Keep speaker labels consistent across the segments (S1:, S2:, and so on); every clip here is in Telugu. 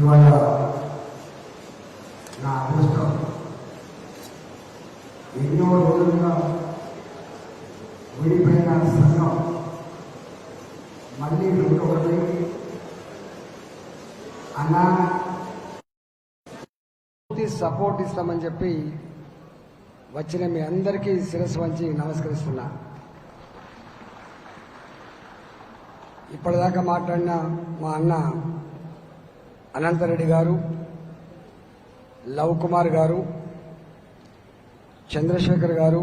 S1: ఇవాళ నా అదృష్టం ఎన్నో రోజులుగా విడిపోయిన సంఘం. మళ్ళీ ఒకటి. అన్నా
S2: పూర్తి సపోర్ట్ ఇస్తామని చెప్పి వచ్చిన మీ అందరికీ శిరస్సు వంచి నమస్కరిస్తున్నా. ఇప్పటిదాకా మాట్లాడిన మా అన్న అనంతరెడ్డి గారు లవ్ కుమార్ గారు చంద్రశేఖర్ గారు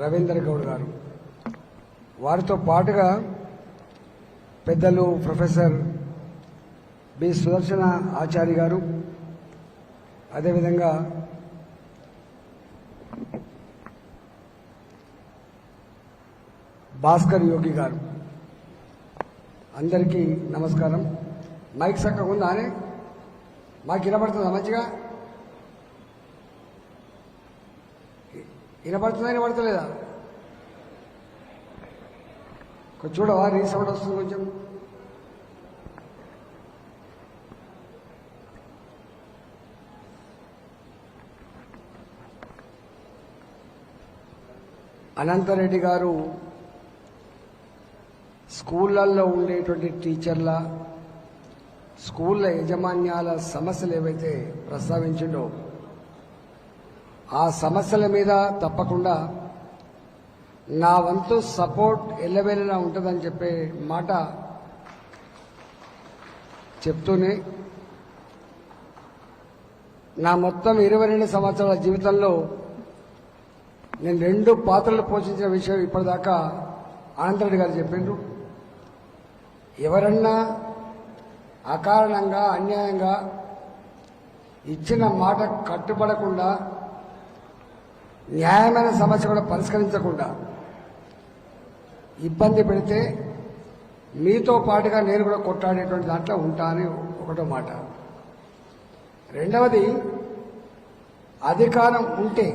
S2: రవీందర్ గౌడ్ గారు. వారితో పాటుగా పెద్దలు ప్రొఫెసర్ బి. సుదర్శన ఆచారి గారు అదేవిధంగా భాస్కర్ యోగి గారు. అందరికీ నమస్కారం. మైక్ చక్కగా ఉందా అని? మాకు వినపడుతుందా మంచిగా? వినపడుతుందా వినపడతలేదా? కొంచెం చూడవా రీసౌండ్ వస్తుంది కొంచెం. అనంతరెడ్డి గారు స్కూళ్ళల్లో ఉండేటువంటి టీచర్ల స్కూళ్ళ యజమాన్యాల సమస్యలు ఏవైతే ప్రస్తావించిండో ఆ సమస్యల మీద తప్పకుండా నా వంతు సపోర్ట్ ఎల్లవేళలా ఉంటుందని చెప్పే మాట చెప్తూనే నా మొత్తం ఇరవై రెండు సంవత్సరాల జీవితంలో నేను రెండు పాత్రలు పోషించిన విషయం ఇప్పటిదాకా ఆనందరెడ్డి గారు చెప్పిండ్రు ఎవరన్నా అకారణంగా అన్యాయంగా ఇచ్చిన మాట కట్టుబడకుండా న్యాయమైన సమస్య కూడా పరిష్కరించకుండా ఇబ్బంది పెడితే మీతో పాటుగా నేను కూడా కొట్టాడేటువంటి దాంట్లో ఉంటా అని ఒకటో మాట. రెండవది అధికారం ఉంటే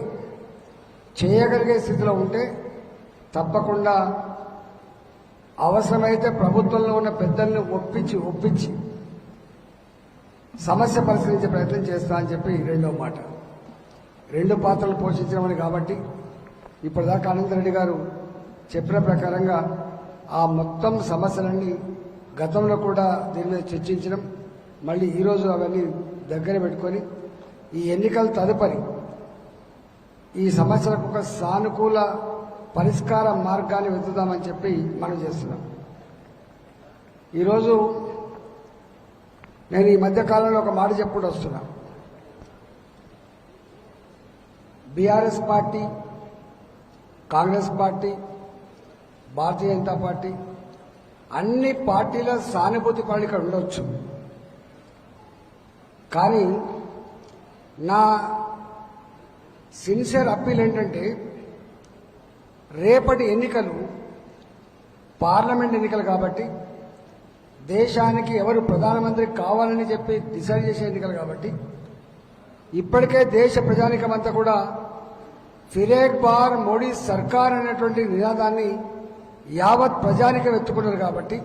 S2: చేయగలిగే స్థితిలో ఉంటే తప్పకుండా అవసరమైతే ప్రభుత్వంలో ఉన్న పెద్దల్ని ఒప్పించి ఒప్పించి సమస్య పరిశీలించే ప్రయత్నం చేస్తా అని చెప్పి రెండో మాట. రెండు పాత్రలు పోషించమని కాబట్టి ఇప్పటిదాకా అనంతరెడ్డి గారు చెప్పిన ప్రకారంగా ఆ మొత్తం సమస్యలన్నీ గతంలో కూడా దీని మీద చర్చించడం మళ్ళీ ఈరోజు అవన్నీ దగ్గర పెట్టుకొని ఈ ఎన్నికల తదుపరి ఈ సమస్యలకు ఒక సానుకూల పరిష్కార మార్గాన్ని వెతుదామని చెప్పి మనం చేస్తున్నాం. ఈరోజు నేను ఈ మధ్య కాలంలో ఒక మాట చెప్పుడు వస్తున్నా. BRS party Congress party Bharatiya Janata party అన్ని పార్టీల సానుభూతి పనులు ఇక్కడ ఉండవచ్చు కానీ నా సిన్సియర్ అప్పీల్ ఏంటంటే రేపటి ఎన్నికలు పార్లమెంట్ ఎన్నికలు కాబట్టి దేశానికి ఎవరు ప్రధానమంత్రి కావాలని చెప్పి డిసైడ్ చేసే ఎన్నికలు కాబట్టి ఇప్పటికే దేశ ప్రజానికమంతా కూడా ఫిరేక్ బార్ మోడీ సర్కార్ అనేటువంటి నినాదాన్ని యావత్ ప్రజానికం ఎత్తుకున్నారు కాబట్టి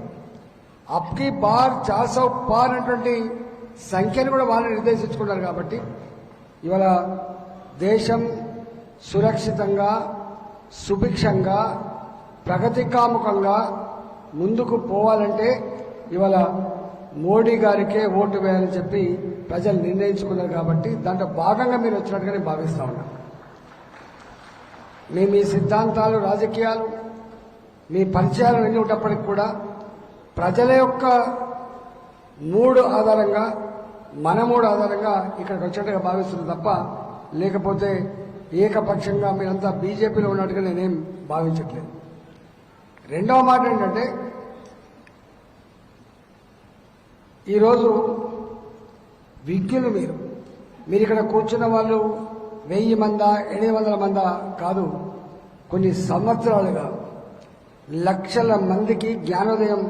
S2: అప్కి బార్ చాసౌ పార్ అనేటువంటి సంఖ్యను కూడా వాళ్ళు నిర్దేశించుకున్నారు కాబట్టి ఇవాళ దేశం సురక్షితంగా సుభిక్షంగా ప్రగతికాముఖంగా ముందుకు పోవాలంటే ఇవాళ మోడీ గారికే ఓటు వేయాలని చెప్పి ప్రజలు నిర్ణయించుకున్నారు కాబట్టి దాంట్లో భాగంగా మీరు వచ్చినట్టుగా నేను భావిస్తా ఉన్నా. మీ మీ సిద్ధాంతాలు రాజకీయాలు మీ పరిచయాలు ఎన్ని ఉన్నప్పటికీ కూడా ప్రజల యొక్క మూడు ఆధారంగా మన మూడు ఆధారంగా ఇక్కడికి వచ్చినట్టుగా భావిస్తుంది తప్ప లేకపోతే ఏకపక్షంగా మీరంతా బీజేపీలో ఉన్నట్టుగా నేనేం భావించట్లేదు. రెండవ మాట ఏంటంటే ఈరోజు విజ్ఞులు మీరు. మీరు ఇక్కడ కూర్చున్న వాళ్ళు వెయ్యి మంద ఎనిమిది వందల మంద కాదు కొన్ని సంవత్సరాలుగా లక్షల మందికి జ్ఞానోదయం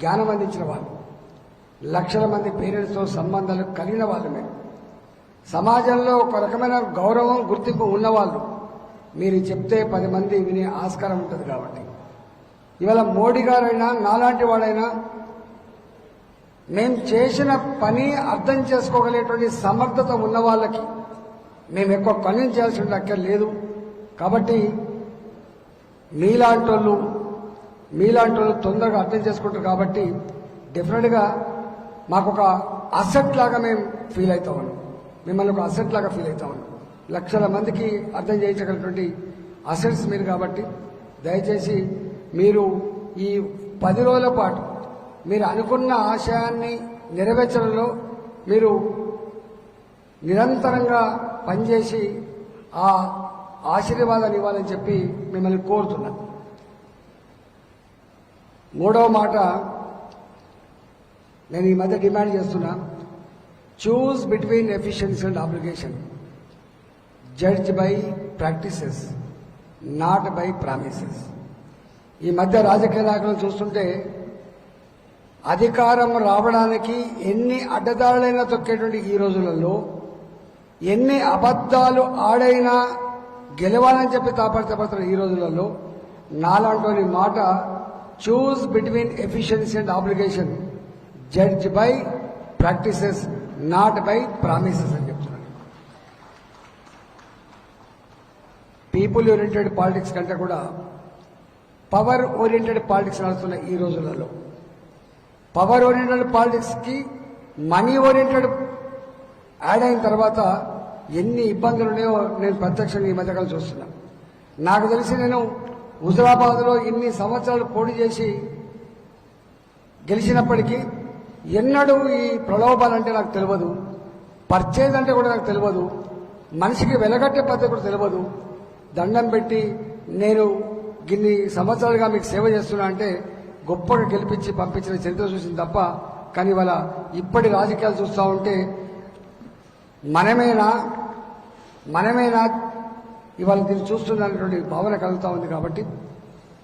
S2: జ్ఞానం అందించిన వాళ్ళు. లక్షల మంది పేరెంట్స్తో సంబంధాలు కలిగిన వాళ్ళు సమాజంలో ఒక రకమైన గౌరవం గుర్తింపు ఉన్నవాళ్ళు మీరు చెప్తే పది మంది వినే ఆస్కారం ఉంటుంది కాబట్టి. ఇవాళ మోడీ గారైనా నాలాంటి వాడైనా మేము చేసిన పని అర్థం చేసుకోగలిగేటువంటి సమర్థత ఉన్న వాళ్ళకి మేము ఎక్కువ పని చేయాల్సిన అక్కర్లేదు. కాబట్టి మీలాంటి వాళ్ళు మీలాంటి వాళ్ళు తొందరగా అర్థం చేసుకుంటారు కాబట్టి డెఫినెట్గా మాకు ఒక అసెట్ లాగా మేము ఫీల్ అవుతా ఉన్నాం. మిమ్మల్ని ఒక అసెట్ లాగా ఫీల్ అవుతా ఉన్నాం. లక్షల మందికి అర్థం చేయించగలటువంటి అసెట్స్ మీరు కాబట్టి దయచేసి మీరు ఈ పది రోజుల పాటు మీరు అనుకున్న ఆశయాన్ని నెరవేర్చడంలో మీరు నిరంతరంగా పనిచేసి ఆ ఆశీర్వాదాన్ని ఇవ్వాలని చెప్పి మిమ్మల్ని కోరుతున్నా. మూడవ మాట నేను ఈ మధ్య డిమాండ్ చేస్తున్నా. Choose between efficiency and application judge by practices not by promises ఈ మధ్య రాజకీయ నాయకులను చూస్తుంటే అధికారం రావడానికి ఎన్ని అడ్డదారులైనా తొక్కేటువంటి ఈ రోజులలో ఎన్ని అబద్ధాలు ఆడైనా గెలవాలని చెప్పి తాపడతాపడుతున్న ఈ రోజులలో నాలాంటి మాట choose between efficiency and obligation judge by practices not by promises అని చెప్తున్నాను. పీపుల్ ఓరియంటెడ్ పాలిటిక్స్ కంటే కూడా పవర్ ఓరియంటెడ్ పాలిటిక్స్ నడుస్తున్న ఈ రోజులలో. పవర్ ఓరియంటెడ్ పాలిటిక్స్కి మనీ ఓరియంటెడ్ యాడ్ అయిన తర్వాత ఎన్ని ఇబ్బందులు ఉన్నాయో నేను ప్రత్యక్షంగా ఈ మధ్యకాలం చూస్తున్నా. నాకు తెలిసి నేను హుజరాబాద్లో ఇన్ని సంవత్సరాలు పోటీ చేసి గెలిచినప్పటికీ ఎన్నడూ ఈ ప్రలోభాలంటే నాకు తెలియదు పర్చేజ్ అంటే కూడా నాకు తెలియదు మనిషికి వెలగట్టే పద్ధతి కూడా తెలియదు. దండం పెట్టి నేను గిన్ని సంవత్సరాలుగా మీకు సేవ చేస్తున్నా అంటే గొప్పగా గెలిపించి పంపించిన చరిత్ర చూసింది తప్ప కానీ ఇవాళ ఇప్పటి రాజకీయాలు చూస్తూ ఉంటే మనమేనా మనమేనా ఇవాళ దీన్ని చూస్తున్నటువంటి భావన కలుగుతూ ఉంది కాబట్టి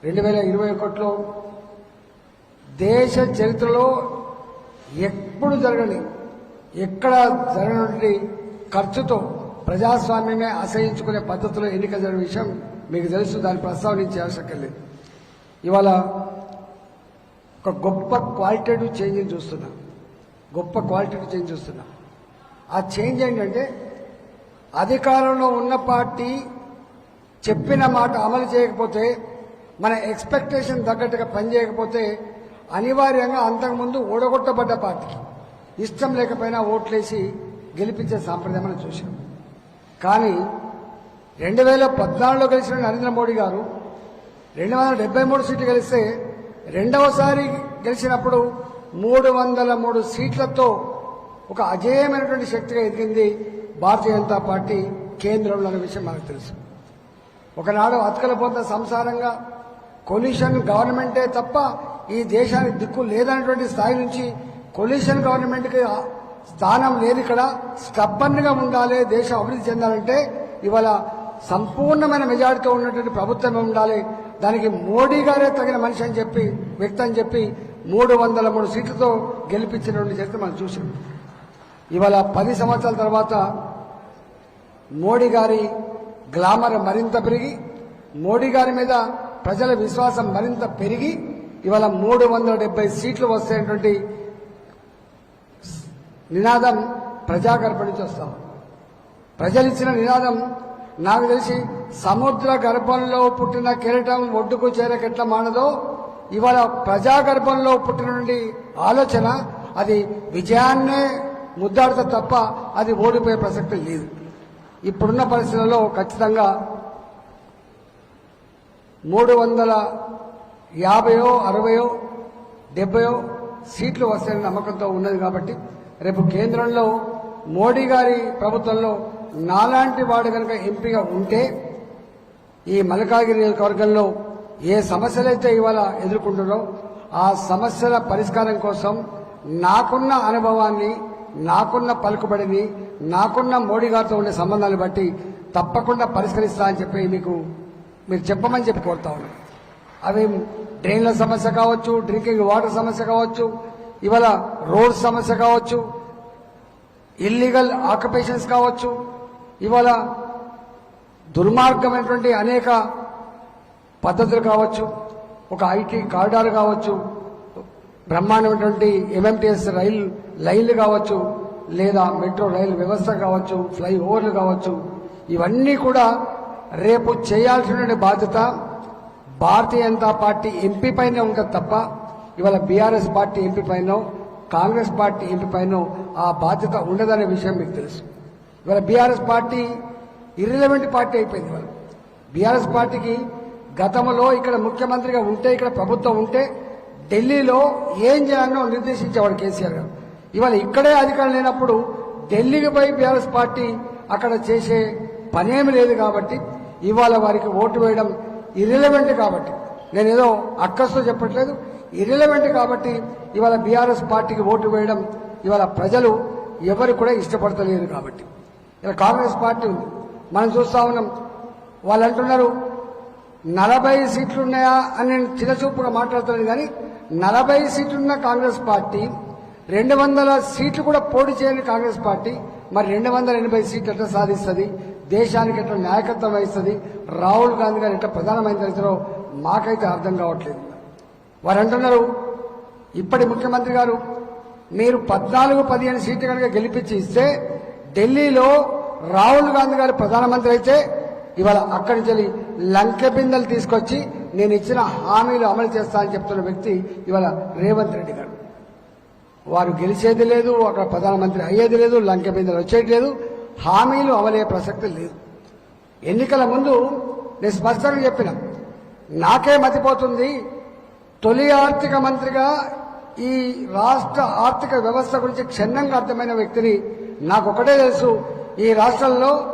S2: రెండు వేల ఇరవై ఒకటిలో దేశ చరిత్రలో ఎప్పుడు జరగని ఎక్కడ జరగనటువంటి ఖర్చుతో ప్రజాస్వామ్యమే ఆశ్రయించుకునే పద్ధతిలో ఎన్నిక జరిగిన విషయం మీకు తెలుసు దాన్ని ప్రస్తావించే అవసరం లేదు. ఇవాళ ఒక గొప్ప క్వాలిటేటివ్ చేంజ్ చూస్తున్నా. గొప్ప క్వాలిటేటివ్ చేంజ్ చూస్తున్నా. ఆ చేంజ్ ఏంటంటే అధికారంలో ఉన్న పార్టీ చెప్పిన మాట అమలు చేయకపోతే మన ఎక్స్పెక్టేషన్ తగ్గట్టుగా పనిచేయకపోతే అనివార్యంగా అంతకుముందు ఓడగొట్టబడ్డ పార్టీకి ఇష్టం లేకపోయినా ఓట్లేసి గెలిపించే సాంప్రదాయం మనం చూసాం కానీ రెండు వేల పద్నాలుగులో గెలిచిన నరేంద్ర మోడీ గారు రెండు వందల డెబ్బై మూడు సీట్లు గెలిస్తే రెండవసారి గెలిచినప్పుడు మూడు వందల మూడు సీట్లతో ఒక అజేయమైనటువంటి శక్తిగా ఎదిగింది భారతీయ జనతా పార్టీ కేంద్రంలో అనే విషయం మనకు తెలుసు. ఒకనాడు అతకల పొంద సంసారంగా కొలిషన్ గవర్నమెంటే తప్ప ఈ దేశానికి దిక్కు లేదనేటువంటి స్థాయి నుంచి కొలిషన్ గవర్నమెంట్కి స్థానం లేదు ఇక్కడ స్టబ్బన్గా ఉండాలి దేశం అభివృద్ధి చెందాలంటే ఇవాళ సంపూర్ణమైన మెజార్టీతో ఉన్నటువంటి ప్రభుత్వం ఉండాలి దానికి మోడీ గారే తగిన మనిషి అని చెప్పి వ్యక్తి అని చెప్పి మూడు వందల మూడు సీట్లతో గెలిపించినటువంటి చరిత్ర మనం చూసాం ఇవాళ పది సంవత్సరాల తర్వాత మోడీ గారి గ్లామర్ మరింత పెరిగి మోడీ గారి మీద ప్రజల విశ్వాసం మరింత పెరిగి ఇవాళ మూడు వందల డెబ్బై సీట్లు వస్తాయటువంటి నినాదం ప్రజాగర్భ నుంచి వస్తాం ప్రజలు ఇచ్చిన నినాదం నాకు తెలిసి సముద్ర గర్భంలో పుట్టిన కెరటం ఒడ్డుకు చేరకెట్ల మానదో? ఇవాళ ప్రజా గర్భంలో పుట్టిన పుట్టినటువంటి ఆలోచన అది విజయాన్నే ముద్దాడితే తప్ప అది ఓడిపోయే ప్రసక్తి లేదు. ఇప్పుడున్న పరిస్థితుల్లో ఖచ్చితంగా మూడు వందల యాభయో అరవయో డెబ్బయో సీట్లు వస్తాయని నమ్మకంతో ఉన్నది కాబట్టి రేపు కేంద్రంలో మోడీ గారి ప్రభుత్వంలో నాలాంటి వాడు కనుక ఎంపీగా ఉంటే ఈ మల్కాగిరి నియోజకవర్గంలో ఏ సమస్యలైతే ఇవాళ ఎదుర్కొంటున్నారో ఆ సమస్యల పరిష్కారం కోసం నాకున్న అనుభవాన్ని నాకున్న పలుకుబడిని నాకున్న మోడీ గారితో ఉండే సంబంధాన్ని బట్టి తప్పకుండా పరిష్కరిస్తా అని చెప్పి మీకు మీరు చెప్పమని చెప్పి కోరుతా ఉన్నాను. అవి డ్రైన్ల సమస్య కావచ్చు డ్రింకింగ్ వాటర్ సమస్య కావచ్చు ఇవాళ రోడ్ సమస్య కావచ్చు ఇల్లీగల్ ఆక్యుపేషన్స్ కావచ్చు ఇవాళ దుర్మార్గమైనటువంటి అనేక పద్ధతులు కావచ్చు ఒక ఐటీ కారిడార్ కావచ్చు బ్రహ్మాండమైనటువంటి ఎంఎంటీఎస్ రైలు లైన్లు కావచ్చు లేదా మెట్రో రైలు వ్యవస్థ కావచ్చు ఫ్లైఓవర్లు కావచ్చు ఇవన్నీ కూడా రేపు చేయాల్సినటువంటి బాధ్యత భారతీయ జనతా పార్టీ ఎంపీ పైన ఉంటుంది తప్ప ఇవాళ బీఆర్ఎస్ పార్టీ ఎంపీ పైన కాంగ్రెస్ పార్టీ ఎంపీ పైన ఆ బాధ్యత ఉండదనే విషయం మీకు తెలుసు. ఇవాళ బీఆర్ఎస్ పార్టీ ఇర్రిలవెంట్ పార్టీ అయిపోయింది ఇవాళ. బీఆర్ఎస్ పార్టీకి గతంలో ఇక్కడ ముఖ్యమంత్రిగా ఉంటే ఇక్కడ ప్రభుత్వం ఉంటే ఢిల్లీలో ఏం చేయాలనో నిర్దేశించేవాడు కేసీఆర్ గారు. ఇవాళ ఇక్కడే అధికారం లేనప్పుడు ఢిల్లీకి పోయి బీఆర్ఎస్ పార్టీ అక్కడ చేసే పనేమి లేదు కాబట్టి ఇవాళ వారికి ఓటు వేయడం ఇర్రిలవెంట్ కాబట్టి. నేను ఏదో అక్కస్తో చెప్పట్లేదు. ఇర్రిలవెంట్ కాబట్టి ఇవాళ బీఆర్ఎస్ పార్టీకి ఓటు వేయడం ఇవాళ ప్రజలు ఎవరు కూడా ఇష్టపడతలేరు కాబట్టి. ఇలా కాంగ్రెస్ పార్టీ ఉంది. మనం చూస్తా ఉన్నాం. వాళ్ళు అంటున్నారు నలభై సీట్లు ఉన్నాయా అని నేను చిన్నచూపుగా మాట్లాడుతున్నాను కానీ నలభై సీట్లున్న కాంగ్రెస్ పార్టీ రెండు వందల సీట్లు కూడా పోటీ చేయని కాంగ్రెస్ పార్టీ మరి రెండు వందల ఎనభై సీట్లు ఎట్లా సాధిస్తుంది? దేశానికి ఎట్లా నాయకత్వం వహిస్తుంది? రాహుల్ గాంధీ గారు ఎట్లా ప్రధానమంత్రి అవుతారో మాకైతే అర్థం కావట్లేదు. వారు అంటున్నారు ఇప్పటి ముఖ్యమంత్రి గారు మీరు పద్నాలుగు పదిహేను సీట్లు కనుక గెలిపించి ఇస్తే ఢిల్లీలో రాహుల్ గాంధీ గారు ప్రధానమంత్రి అయితే ఇవాళ అక్కడి నుంచి వెళ్ళి లంకె బిందెలు తీసుకొచ్చి నేను ఇచ్చిన హామీలు అమలు చేస్తా అని చెప్తున్న వ్యక్తి ఇవాళ రేవంత్ రెడ్డి గారు. వారు గెలిచేది లేదు అక్కడ ప్రధానమంత్రి అయ్యేది లేదు లంక బిందెలు వచ్చేది లేదు హామీలు అమలయ్యే ప్రసక్తి లేదు. ఎన్నికల ముందు నేను స్పష్టంగా చెప్పిన నాకే మతిపోతుంది తొలి ఆర్థిక మంత్రిగా ఈ రాష్ట్ర ఆర్థిక వ్యవస్థ గురించి క్షుణ్ణంగా అర్థమైన వ్యక్తిని నాకు ఒకటే తెలుసు. ఈ రాష్ట్రంలో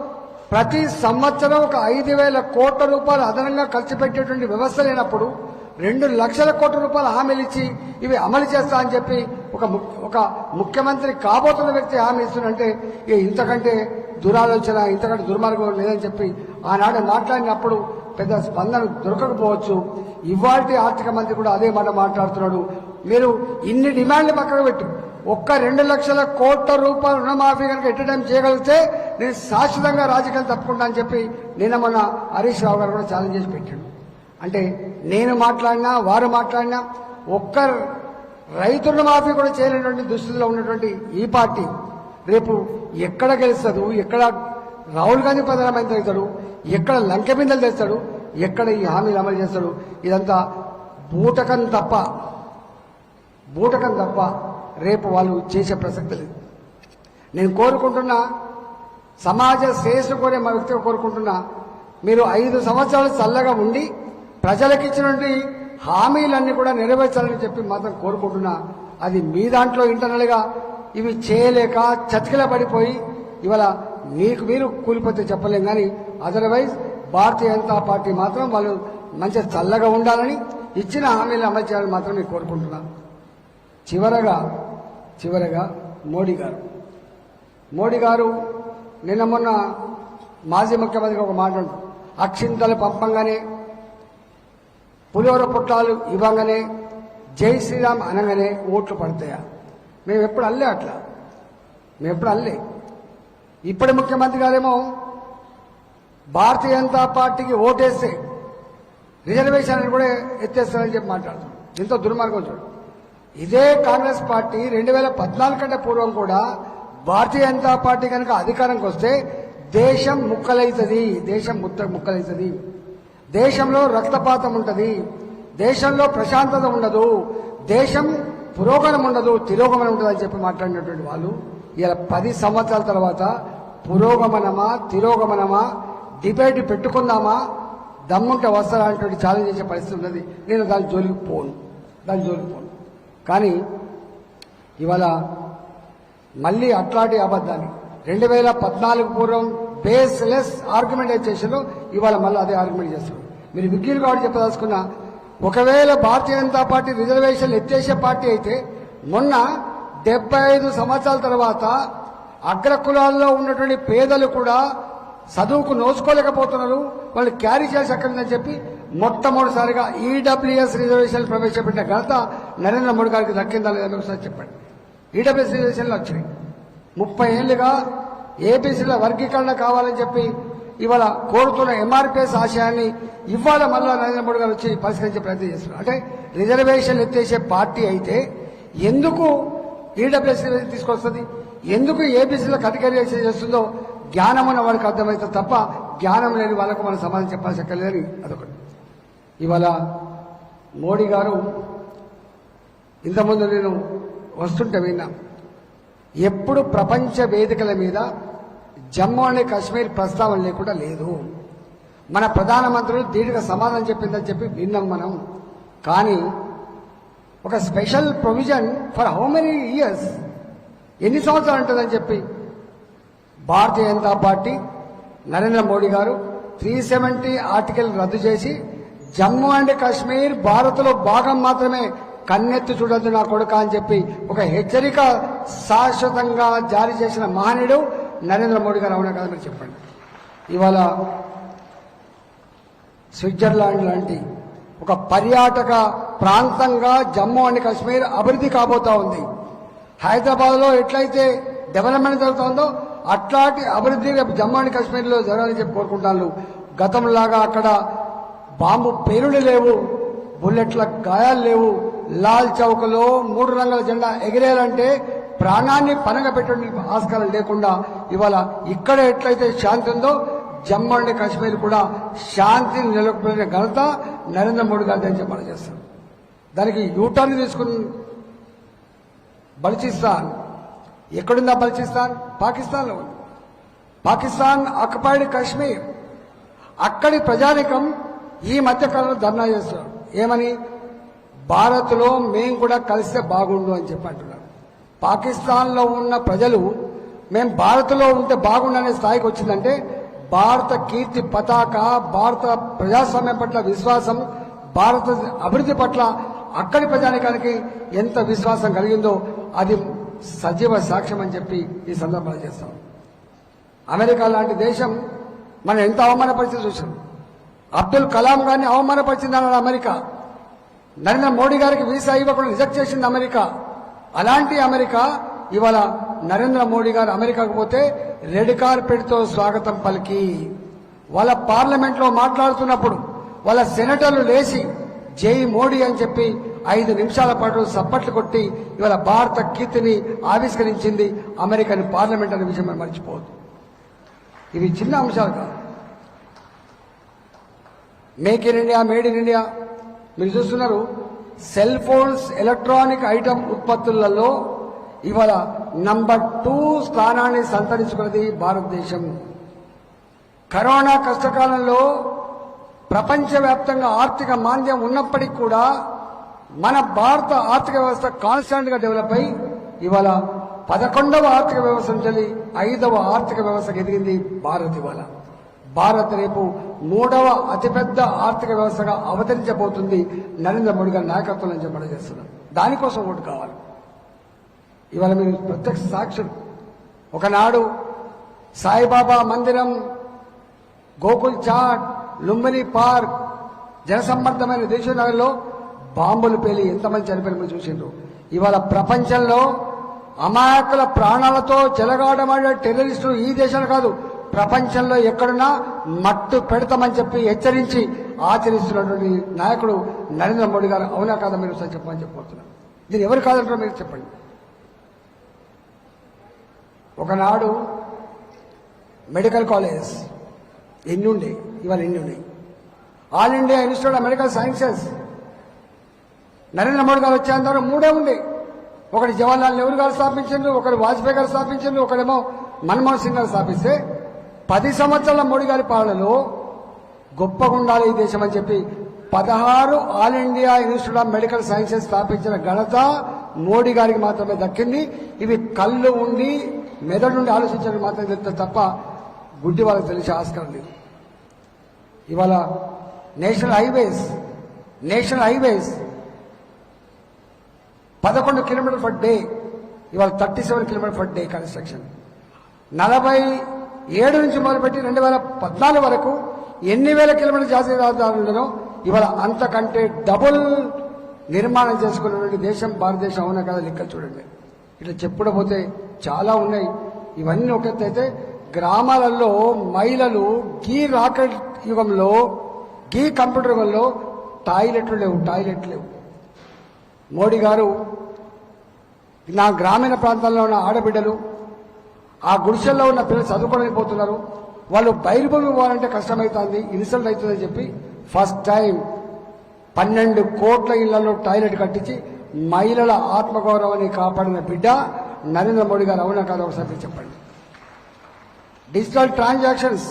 S2: ప్రతి సంవత్సరం ఒక ఐదు వేల కోట్ల రూపాయలు అదనంగా ఖర్చు పెట్టేటువంటి వ్యవస్థ లేనప్పుడు రెండు లక్షల కోట్ల రూపాయలు హామీలు ఇచ్చి ఇవి అమలు చేస్తా అని చెప్పి ఒక ము- ఒక ముఖ్యమంత్రి కాబోతున్న వ్యక్తి హామీ ఇస్తుందంటే ఇక ఇంతకంటే దురాలోచన ఇంతకంటే దుర్మార్గం లేదని చెప్పి ఆనాడు మాట్లాడినప్పుడు పెద్ద స్పందన దొరకకపోవచ్చు. ఇవాళ ఆర్థిక మంత్రి కూడా అదే మాట మాట్లాడుతున్నాడు. మీరు ఇన్ని డిమాండ్లు పక్కన పెట్టు. ఒక్క రెండు లక్షల కోట్ల రూపాయల రుణమాఫీ కనుక ఎట్ టైం చేయగలిగితే నేను శాశ్వతంగా రాజకీయాలు తప్పుకుంటా అని చెప్పి నిన్న మొన్న హరీష్ రావు గారు కూడా ఛాలెంజ్ చేసి పెట్టాడు. అంటే నేను మాట్లాడినా వారు మాట్లాడినా ఒక్క రైతు రుణమాఫీ కూడా చేయలేనటువంటి దుస్థితిలో ఉన్నటువంటి ఈ పార్టీ రేపు ఎక్కడ గెలుస్తాడు ఎక్కడ రాహుల్ గాంధీ ప్రధానమంత్రి అవుతాడు ఎక్కడ లంక బిందెలు తెస్తాడు ఎక్కడ ఈ హామీలు అమలు చేస్తాడు ఇదంతా బూటకం తప్ప బూటకం తప్ప రేపు వాళ్ళు చేసే ప్రసక్తి లేదు. నేను కోరుకుంటున్నా సమాజ శ్రేయస్సు కోరే మా వ్యక్తిగా కోరుకుంటున్నా మీరు ఐదు సంవత్సరాలు చల్లగా ఉండి ప్రజలకు ఇచ్చినటువంటి హామీలన్నీ కూడా నెరవేర్చాలని చెప్పి మాత్రం కోరుకుంటున్నా. అది మీ దాంట్లో ఇంటర్నల్గా ఇవి చేయలేక చతికిల పడిపోయి ఇవాళ మీకు మీరు కూలిపోతే చెప్పలేం కానీ అదర్వైజ్ భారతీయ జనతా పార్టీ మాత్రం వాళ్ళు మంచిగా చల్లగా ఉండాలని ఇచ్చిన హామీలను అమలు చేయాలని మాత్రం నేను కోరుకుంటున్నాను చివరగా చివరగా మోడీ గారు. మోడీ గారు నిన్న మొన్న మాజీ ముఖ్యమంత్రిగా ఒక మాట అక్షింతలు పంపంగానే పులిహోర పుట్టాలు ఇవ్వగానే జై శ్రీరామ్ అనగానే ఓట్లు పడతాయా? మేము ఎప్పుడు అల్లే అట్లా? మేము ఎప్పుడు అల్లే? ఇప్పటి ముఖ్యమంత్రి గారేమో భారతీయ జనతా పార్టీకి ఓటేస్తే రిజర్వేషన్ కూడా ఎత్తేస్తారని చెప్పి మాట్లాడుతున్నాం ఎంతో దుర్మార్గం చూడు. ఇదే కాంగ్రెస్ పార్టీ రెండు వేల పద్నాలుగు కంటే పూర్వం కూడా భారతీయ జనతా పార్టీ కనుక అధికారంకి వస్తే దేశం ముక్కలైతుంది. దేశం ముత్త ముక్కలైతుంది. దేశంలో రక్తపాతం ఉంటుంది. దేశంలో ప్రశాంతత ఉండదు. దేశం పురోగమనం ఉండదు. తిరోగమనం ఉంటుంది అని చెప్పి మాట్లాడినటువంటి వాళ్ళు ఇలా పది సంవత్సరాల తర్వాత పురోగమనమా తిరోగమనమా డిబేట్ పెట్టుకుందామా దమ్ముంటే వస్తారా అనేటువంటి ఛాలెంజ్ చేసే పరిస్థితి ఉన్నది. నేను దాని జోలికి పోను. దాని జోలికి పోను. కానీ ఇవాళ మళ్ళీ అట్లాంటి అబద్ధాన్ని రెండు వేల పద్నాలుగు పూర్వం బేస్లెస్ ఆర్గ్యుమెంట్ చేసారు ఇవాళ మళ్ళీ అదే ఆర్గ్యుమెంట్ చేస్తారు. మీరు విజ్ఞులు కాబట్టి చెప్పదలుచుకున్న ఒకవేళ భారతీయ జనతా పార్టీ రిజర్వేషన్లు ఎత్తేసే పార్టీ అయితే మొన్న డెబ్బై ఐదు సంవత్సరాల తర్వాత అగ్ర కులాల్లో ఉన్నటువంటి పేదలు కూడా చదువుకు నోచుకోలేకపోతున్నారు వాళ్ళు క్యారీ చేసి అక్కడిని చెప్పి మొట్టమొదటిసారిగా ఈడబ్ల్యూఎస్ రిజర్వేషన్లు ప్రవేశపెట్టిన ఘనత నరేంద్ర మోడీ గారికి దక్కిందా లేదని ఒకసారి చెప్పండి. ఈడబ్ల్యూఎస్ రిజర్వేషన్లు వచ్చినాయి. ముప్పై ఏళ్ళుగా ఏపీసీల వర్గీకరణ కావాలని చెప్పి ఇవాళ కోరుతున్న ఎంఆర్పీఎస్ ఆశయాన్ని ఇవాళ మళ్ళా నరేంద్ర మోడీ గారు వచ్చి పరిష్కరించే ప్రయత్నం చేస్తున్నారు. అంటే రిజర్వేషన్లు ఎత్తేసే పార్టీ అయితే ఎందుకు ఈడబ్ల్యూఎస్ తీసుకొస్తుంది? ఎందుకు ఏబీసీలో కేటగిరైజేషన్ చేస్తుందో జ్ఞానం ఉన్న వాడికి అర్థమవుతుంది తప్ప జ్ఞానం లేని వాళ్ళకు మనం సమాధానం చెప్పాల్సి అక్కర్లేదని అదొకటి. ఇవాళ మోడీ గారు ఇంతకుముందు నేను వస్తుంటే విన్నా ఎప్పుడు ప్రపంచ వేదికల మీద జమ్మూ అండ్ కాశ్మీర్ ప్రస్తావన లేకుండా లేదు. మన ప్రధానమంత్రులు దీనిగా సమాధానం చెప్పిందని చెప్పి విన్నాం మనం. కానీ ఒక special provision for how many years ఎన్ని సంవత్సరాలు ఉంటుందని చెప్పి Bharatiya Janata party Narendra Modi garu three seventy article రద్దు చేసి జమ్మూ అండ్ కాశ్మీర్ భారత్లో భాగం మాత్రమే కన్నెత్తి చూడొద్దు నా కొడుక అని చెప్పి ఒక హెచ్చరిక శాశ్వతంగా జారీ చేసిన మహనీయుడు నరేంద్ర మోడీ గారు అవునా కదా మీరు చెప్పండి. ఇవాళ స్విట్జర్లాండ్ లాంటి ఒక పర్యాటక ప్రాంతంగా జమ్మూ అండ్ కాశ్మీర్ అభివృద్ధి కాబోతా ఉంది. హైదరాబాద్లో ఎట్లయితే డెవలప్మెంట్ జరుగుతుందో అట్లాంటి అభివృద్ధి రేపు జమ్మూ అండ్ కాశ్మీర్లో జరగాలని చెప్పి కోరుకుంటాను. గతంలాగా అక్కడ బాంబు పేలుడు లేవు బుల్లెట్ల గాయాలు లేవు. లాల్ చౌకలో మూడు రంగుల జెండా ఎగిరేయాలంటే ప్రాణాన్ని పనగ పెట్టడానికి ఆస్కారం లేకుండా ఇవాళ ఇక్కడ ఎట్లయితే శాంతి ఉందో జమ్మూ అండ్ కాశ్మీర్ కూడా శాంతిని నెలకొల్పిన ఘనత నరేంద్ర మోడీ గారి అని చెప్పాలి చేస్తారు. దానికి యూటర్న్ తీసుకుని బలిచిస్తాన్. ఎక్కడుందా బలిచిస్తాన్? పాకిస్తాన్లో ఉంది. పాకిస్తాన్ ఆక్యుపైడ్ కాశ్మీర్. అక్కడి ప్రజానికం ఈ మధ్య కాలంలో ధర్నా చేస్తున్నారు. ఏమని? భారత్లో మేము కూడా కలిస్తే బాగుండు అని చెప్పి అంటున్నారు. పాకిస్తాన్లో ఉన్న ప్రజలు మేము భారత్లో ఉంటే బాగుండు అనే స్థాయికి వచ్చిందంటే భారత కీర్తి పతాక భారత ప్రజాస్వామ్యం పట్ల విశ్వాసం భారత అభివృద్ధి పట్ల అక్కడి ప్రజానికానికి ఎంత విశ్వాసం కలిగిందో అది సజీవ సాక్ష్యం అని చెప్పి ఈ సందర్భంలో చేస్తాం. అమెరికా లాంటి దేశం మనం ఎంత అవమానపరిచింది చూసాం అబ్దుల్ కలాం గారిని అవమానపరిచిందన్నాడు అమెరికా. నరేంద్ర మోడీ గారికి వీసా ఇవ్వకుండా రిజెక్ట్ చేసింది అమెరికా. అలాంటి అమెరికా ఇవాళ నరేంద్ర మోడీ గారు అమెరికాకు పోతే రెడ్ కార్పెట్తో స్వాగతం పలికి. వాళ్ళ పార్లమెంట్లో మాట్లాడుతున్నప్పుడు వాళ్ళ సెనేటర్లు లేచి జై మోడీ అని చెప్పి ఐదు నిమిషాల పాటు సప్పట్లు కొట్టి ఇవాళ భారత కీర్తిని ఆవిష్కరించింది అమెరికన్ పార్లమెంట్ అనే విషయం మనం మర్చిపోవద్దు. ఇవి చిన్న అంశాలు కాదు. Make in India made in India. మీరు చూస్తున్నారు సెల్ ఫోన్స్ ఎలక్ట్రానిక్ ఐటమ్ ఉత్పత్తులలో ఇవాళ నంబర్ టూ స్థానాన్ని సంతరించుకున్నది భారతదేశం. కరోనా కష్టకాలంలో ప్రపంచవ్యాప్తంగా ఆర్థిక మాంద్యం ఉన్నప్పటికీ కూడా మన భారత ఆర్థిక వ్యవస్థ కాన్స్టాంట్గా డెవలప్ అయి ఇవాళ పదకొండవ ఆర్థిక వ్యవస్థ నుంచి ఐదవ ఆర్థిక వ్యవస్థకు ఎదిగింది భారత్ ఇవాళ. భారత్ రేపు మూడవ అతిపెద్ద ఆర్థిక వ్యవస్థగా అవతరించబోతుంది నరేంద్ర మోడీ గారి నాయకత్వంలో చెప్పడం చేస్తున్నాం దానికోసం ఓటు కావాలి. ఇవాళ మీరు ప్రత్యక్ష సాక్షులు. ఒకనాడు సాయిబాబా మందిరం గోకుల్ చాట్ లుంబిని పార్క్ జనసమ్మర్దమైన దేశంలో బాంబులు పేలి ఎంతమంది చనిపోయిన మీరు చూసిండ్రు. ఇవాళ ప్రపంచంలో అమాయకుల ప్రాణాలతో చెలగాడమాడే టెర్రరిస్టులు ఈ దేశంలో కాదు ప్రపంచంలో ఎక్కడున్నా మట్టు పెడతామని చెప్పి హెచ్చరించి ఆచరిస్తున్నటువంటి నాయకుడు నరేంద్ర మోడీ గారు అవునా కాదా మీరు సార్ చెప్పమని చెప్పబోతున్నారు దీన్ని ఎవరు కాదంటారో మీరు చెప్పండి. ఒకనాడు మెడికల్ కాలేజ్ ఎన్ని ఉండే ఇవాళ ఎన్ని ఉన్నాయి All India Institute of Medical Sciences Narendra Modi garu వచ్చేంత మూడే ఉండే. ఒకటి జవహర్లాల్ నెహ్రూ గారు స్థాపించారు ఒకటి వాజ్పేయి గారు స్థాపించారు ఒకడేమో మన్మోహన్ సింగ్ గారు స్థాపిస్తే పది సంవత్సరాల మోడీ గారి పాలనలో గొప్పగా ఉండాలి ఈ దేశం అని చెప్పి పదహారు All India Institute of Medical Sciences స్థాపించిన ఘనత మోడీ గారికి మాత్రమే దక్కింది. ఇవి కళ్ళు ఉండి మెదడు నుండి ఆలోచించడం మాత్రం తెలుస్తుంది తప్ప గుడ్డి వాళ్ళకి తెలిసే ఆస్కారం లేదు. ఇవాళ నేషనల్ హైవేస్ నేషనల్ హైవేస్ పదకొండు కిలోమీటర్ పర్ డే ఇవాళ thirty seven kilometre per day construction. నలభై ఏడు నుంచి మొదలుపెట్టి రెండు వేల పద్నాలుగు వరకు ఎన్ని వేల కిలోమీటర్ల జాతీయ రహదారులను ఇవాళ అంతకంటే డబుల్ నిర్మాణం చేసుకున్నటువంటి దేశం భారతదేశం అవునా కదా లెక్కలు చూడండి. ఇట్లా చెప్పకపోతే చాలా ఉన్నాయి. ఇవన్నీ ఒకటైతే గ్రామాలలో మహిళలు గీ రాకెట్ యుగంలో గీ కంప్యూటర్ యుగంలో టాయిలెట్లు లేవు టాయిలెట్లు లేవు. మోడీ గారు నా గ్రామీణ ప్రాంతాల్లో ఉన్న ఆడబిడ్డలు ఆ గుడిసెల్లో ఉన్న పిల్లలు చదువుకోలేకపోతున్నారు. వాళ్ళు బయలుభూమి పోవాలంటే కష్టమవుతుంది ఇన్సల్ట్ అవుతుందని చెప్పి ఫస్ట్ టైం పన్నెండు కోట్ల ఇళ్ళలో టాయిలెట్ కట్టించి మహిళల ఆత్మగౌరవాన్ని కాపాడిన బిడ్డ నరేంద్ర మోడీ గారు అవునా కాదు ఒకసారి చెప్పండి. Digital transactions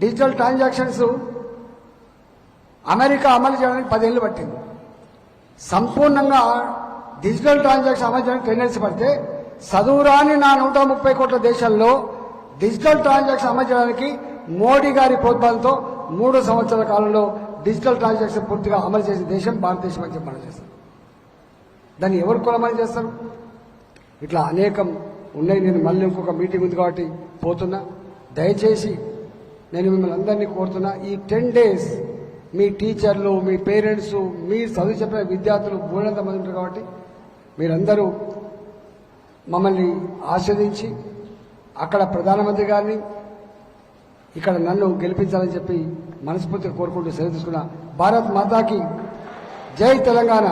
S2: digital transactions America అమలు చేయడానికి పదేళ్ళు పట్టింది. సంపూర్ణంగా డిజిటల్ ట్రాన్సాక్షన్ అమలు చేయడానికి టెండెన్సీ పడితే చదువురాని నా నూట ముప్పై కోట్ల దేశాల్లో డిజిటల్ ట్రాన్సాక్షన్ అమలు చేయడానికి మోడీ గారి ప్రోత్సాహంతో మూడు సంవత్సరాల కాలంలో డిజిటల్ ట్రాన్సాక్షన్ పూర్తిగా అమలు చేసిన దేశం భారతదేశం అని చెప్పి మనం చేస్తాం. దాన్ని ఎవరు కులమని చేస్తారు? ఇట్లా అనేకం ఉన్నాయి. నేను మళ్ళీ ఇంకొక మీటింగ్ ఉంది కాబట్టి పోతున్నా. దయచేసి నేను మిమ్మల్ని అందరినీ కోరుతున్నా ఈ టెన్ డేస్ మీ టీచర్లు మీ పేరెంట్స్ మీ చదువు చెప్పిన విద్యార్థులు బోలంత మంది ఉంటారు కాబట్టి మీరందరూ మమ్మల్ని ఆస్వాదించి అక్కడ ప్రధానమంత్రి గారిని ఇక్కడ నన్ను గెలిపించాలని చెప్పి మనస్ఫూర్తిగా కోరుకుంటూ సెలవు తీసుకున్న భారత్ మాతాకి జై తెలంగాణ.